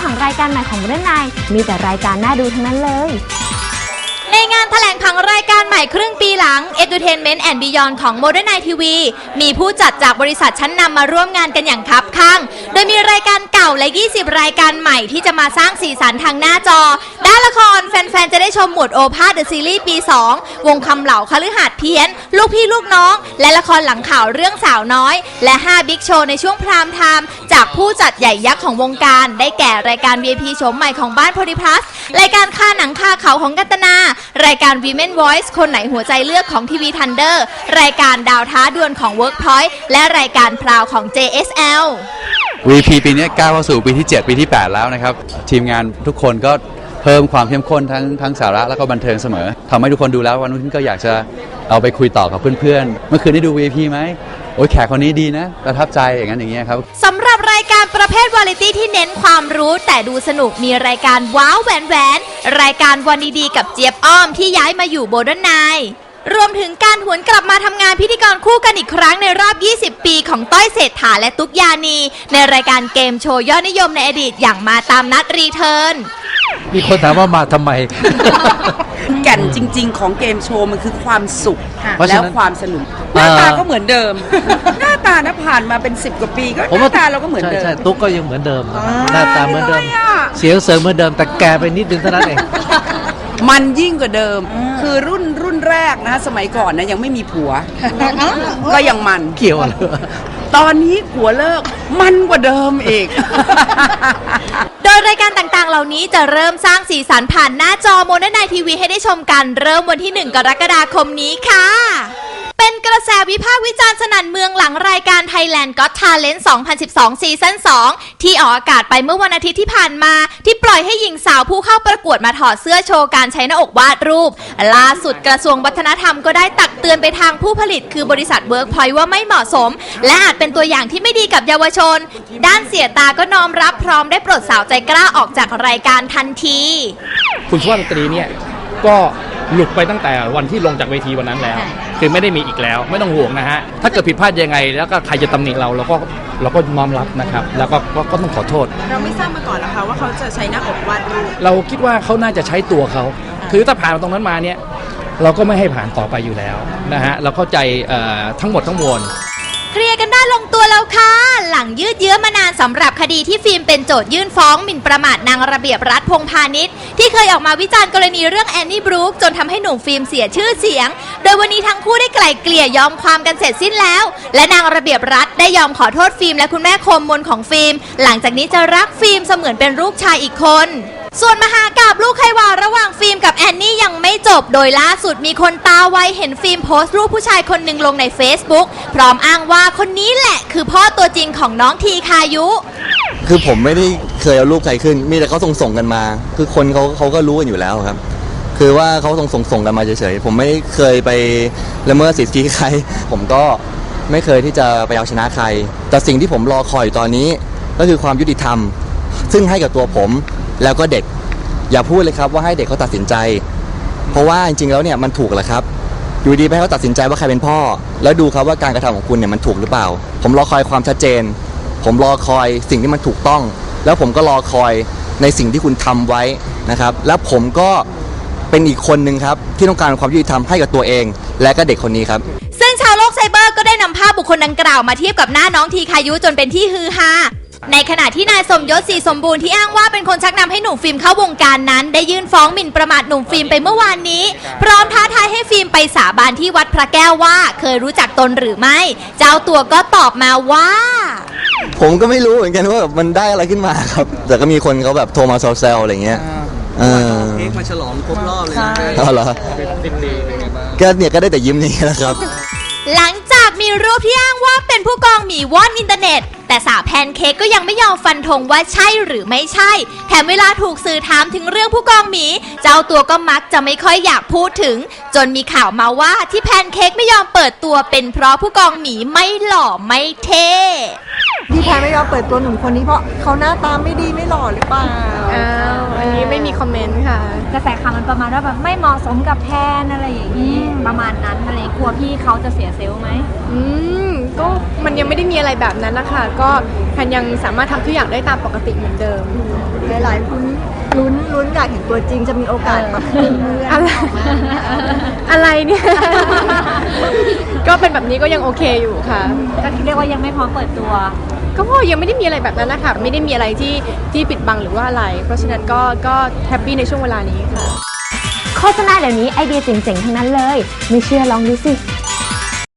ผังรายการใหม่ของเรื่องนายมีแต่รายการน่าดูทั้งนั้นเลย ในงานแถลงผังรายการใหม่ครึ่งปีหลัง Entertainment and Beyond ของ Modern Night TV มีผู้จัดจากบริษัทชั้นนำมาร่วมงานกันอย่างคับข้าง โดยมีรายการเก่าและ 20 รายการใหม่ที่จะมาสร้างสีสันทางหน้าจอ ด้านละครแฟน ๆ จะได้ชมหมวดโอภาสเดอะซีรีส์ปี 2 วงคำเหล่าคฤหาสน์เพี้ยน ลูกพี่ลูกน้อง และละครหลังข่าวเรื่องสาวน้อย และ 5 บิ๊กโชว์ในช่วงพรามไทม์จากผู้จัดใหญ่ยักษ์ของวงการ ได้แก่รายการ VIP โฉมใหม่ของบ้านโพลิพลัสรายการค่าหนังค่าเขาของกัตนารายการ Women Voice คนไหนหัวใจเลือกของทีวีทันเดอร์รายการดาวท้าดวลของ Workpoint และรายการพราวของ JSL VP ปีนี้ก้าวเข้าสู่ปีที่ 7 ปีที่ 8 แล้วนะครับ ทีมงานทุกคนก็เพิ่มความเข้มข้นทั้งทั้งสาระแล้วก็บันเทิงเสมอทำให้ทุกคนดูแล้ววันนี้ก็อยากจะเอาไปคุยต่อกับเพื่อนๆ เมื่อคืนได้ดู VP ไหมโอ้ยแขกคนนี้ดีนะประทับใจอย่างนั้นอย่างเงี้ยครับสำหรับรายการ ประเภทวาไรตี้ที่เน้นความรู้แต่ดูสนุกมีรายการว้าวแหวนแหวน รายการวันดีๆกับเจี๊ยบอ้อมที่ย้ายมาอยู่โบดนไน รวมถึงการหวนกลับมาทำงานพิธีกรคู่กันอีกครั้งในรอบ 20 ปีของต้อยเศรษฐาและตุ๊กยานี ในรายการเกมโชว์ยอดนิยมในอดีตอย่างมาตามนัดรีเทิร์น มีคนถามว่ามาทำไม แก่นจริง ๆ ของเกมโชว์มันคือความสุข เพราะฉะแล้นั้วนความสนุกหอ่าน้าตาก็เหมือนเดิม หน้าตานะผ่านมาเป็นสิบกว่าปีก็หผมน้าว่าตาเราก็เหมือนเดิม ใช่ใช่ตุ๊กก็ยังเหมือนเดิมอ่าหน้าตาเหมือนเดิมน้อยอะ เสียงเสริงเหมือนเดิมแต่แกไปนิดนึงเท่านั้นเอง มันยิ่งกว่าเดิม คือรุ่นรุ่น แรกนะสมัยก่อนนะยังไม่มีผัว ก็ยังมันเกี่ยวอะไรวะตอนนี้ผัวเลิกมันกว่าเดิมอีก โดยรายการต่างๆ เหล่านี้จะเริ่มสร้างสีสันผ่านหน้าจอโมเดิร์นไนทีวีให้ได้ชมกัน เริ่มวันที่ 1 กรกฎาคมนี้ค่ะ เป็นกระแสวิพากษ์วิจารณ์สนั่นเมืองหลังรายการ Thailand Got Talent 2012 ซีซั่น 2 ที่ออกอากาศไปเมื่อวันอาทิตย์ที่ผ่านมา ที่ปล่อยให้หญิงสาวผู้เข้าประกวดมาถอดเสื้อโชว์การใช้หน้าอกวาดรูป ล่าสุดกระทรวงวัฒนธรรมก็ได้ตักเตือนไปทางผู้ผลิต คือบริษัท Workpoint ว่าไม่เหมาะสม และอาจเป็นตัวอย่างที่ไม่ดีกับเยาวชน ด้านเสียตาก็น้อมรับพร้อมได้ปลดสาวใจกล้าออกจากรายการทันที คุณสุภาพสตรีเนี่ยก็ หลุดไปตั้งแต่วันที่ลงจากเวทีวันนั้นแล้ว คือไม่ได้มีอีกแล้ว ไม่ต้องห่วงนะฮะ ถ้าเกิดผิดพลาดยังไง แล้วก็ใครจะตำหนิเราเราก็เราก็น้อมรับนะครับ แล้วก็ก็ก็ต้องขอโทษ เราไม่ทราบมาก่อนนะคะว่าเขาจะใช้หน้าอกวาดรูป เราคิดว่าเขาน่าจะใช้ตัวเขา คือถ้าผ่านตรงนั้นมาเนี่ย เราก็ไม่ให้ผ่านต่อไปอยู่แล้วนะฮะ เราเข้าใจเอ่อทั้งหมดทั้งมวล เคลียร์กันได้ ลงตัวแล้วค่ะ หลังยืดเยื้อมานานสำหรับคดีที่ฟิล์มเป็นโจทยื่นฟ้องหมิ่นประมาทนางระเบียบรัฐพงพาณิชย์ที่เคยออกมาวิจารณ์กรณีเรื่องแอนนี่บรูคจนทำให้หนุ่มฟิล์มเสียชื่อเสียง โดยวันนี้ทั้งคู่ได้ไกล่เกลี่ยยอมความกันเสร็จสิ้นแล้ว และนางระเบียบรัฐได้ยอมขอโทษฟิล์มและคุณแม่คมมนของฟิล์ม หลังจากนี้จะรักฟิล์มเสมือนเป็นลูกชายอีกคน ส่วนมหากาบลูกไขวาระหว่างฟิล์มกับแอนนี่ยังไม่จบ โดยล่าสุดมีคนตาไวเห็นฟิล์มโพสต์รูปผู้ชายคนหนึ่งลงใน Facebook พร้อมอ้างว่าคนนี้แหละคือพ่อตัวจริงของน้องทีคายุ คือผมไม่ได้เคยเอารูปใครขึ้น มีแต่เขาส่งส่งๆกันมา คือคนเขาเขาก็รู้กันอยู่แล้วครับ คือว่าเขาส่งส่งส่งกันมาเฉยๆ ผมไม่เคยไปละเมิดสิทธิใคร ผมก็ไม่เคยที่จะไปเอาชนะใคร แต่สิ่งที่ผมรอคอยอยู่ตอนนี้ ก็คือความยุติธรรม ซึ่งให้กับตัวผม แล้วก็เด็กอย่าพูดเลยครับว่าให้เด็กเขาตัดสินใจ เพราะว่าจริงๆแล้วเนี่ยมันถูกแล้วครับอยู่ดีไปให้เขาตัดสินใจว่าใครเป็นพ่อ แล้วดูครับว่าการกระทำของคุณเนี่ยมันถูกหรือเปล่า ผมรอคอยความชัดเจน ผมรอคอยสิ่งที่มันถูกต้อง แล้วผมก็รอคอยในสิ่งที่คุณทำไว้นะครับ แล้วผมก็เป็นอีกคนหนึ่งครับ ที่ต้องการความยุติธรรมให้กับตัวเอง และก็เด็กคนนี้ครับ ซึ่งชาวโลกไซเบอร์ก็ได้นำภาพบุคคลดังกล่าวมาเทียบกับหน้าน้องทีคายุจนเป็นที่ฮือฮา ในขณะที่นายสมยศศรีสมบูรณ์ที่อ้างว่าเป็นคนชักนำให้หนุ่มฟิล์มเข้าวงการนั้น ได้ยื่นฟ้องหมิ่นประมาทหนุ่มฟิล์มไปเมื่อวานนี้ พร้อมท้าทายให้ฟิล์มไปสาบานที่วัดพระแก้วว่า เคยรู้จักตนหรือไม่ เจ้าตัวก็ตอบมาว่า ผมก็ไม่รู้เหมือนกันว่าแบบมันได้อะไรขึ้นมาครับ แต่ก็มีคนเขาแบบโทรมาแซวๆอะไรเงี้ยเออเค้กมาฉลองครบรอบเลยเอาเหรอก็เนี่ยก็ได้แต่ยิ้มนี่แหละครับ หลังจากมีรูปที่อ้างว่าเป็นผู้กองหมีว่อนอินเทอร์เน็ต แต่สาวแพนเค้กก็ยังไม่ยอมฟันธงว่าใช่หรือไม่ใช่ แถมเวลาถูกสื่อถามถึงเรื่องผู้กองหมี เจ้าตัวก็มักจะไม่ค่อยอยากพูดถึง จนมีข่าวมาว่าที่แพนเค้กไม่ยอมเปิดตัวเป็นเพราะผู้กองหมีไม่หล่อไม่เท่พี่แพรไม่ยอมเปิดตัวหนุ่มคนนี้เพราะเขาหน้าตาไม่ดีไม่หล่อหรือเปล่าอ้าวอันนี้ไม่มีคอมเมนต์ค่ะ กระแสข่าวมันประมาณว่าแบบไม่เหมาะสมกับแพนอะไรอย่างนี้ ประมาณนั้นอะไร กลัวพี่เขาจะเสียเซลล์ไหมอืมก็มันยังไม่ได้มีอะไรแบบนั้นนะคะก็แพนยังสามารถทำทุกอย่างได้ตามปกติเหมือนเดิม หลายๆคนลุ้นลุ้นอยากเห็นตัวจริงจะมีโอกาสแบบเพื่อนอะไร อะไรเนี่ย ก็เป็นแบบนี้ก็ยังโอเคอยู่ค่ะ ก็เรียกว่ายังไม่พร้อมเปิดตัว ก็ยังไม่ได้มีอะไรแบบนั้นนะคะไม่ได้มีอะไรที่ที่ปิดบังหรือว่าอะไร เพราะฉะนั้นก็ก็แฮปปี้ในช่วงเวลานี้ค่ะ โฆษณาเดี๋ยวนี้ไอเดียเจ๋งๆ ทั้งนั้นเลย ไม่เชื่อลองดูสิ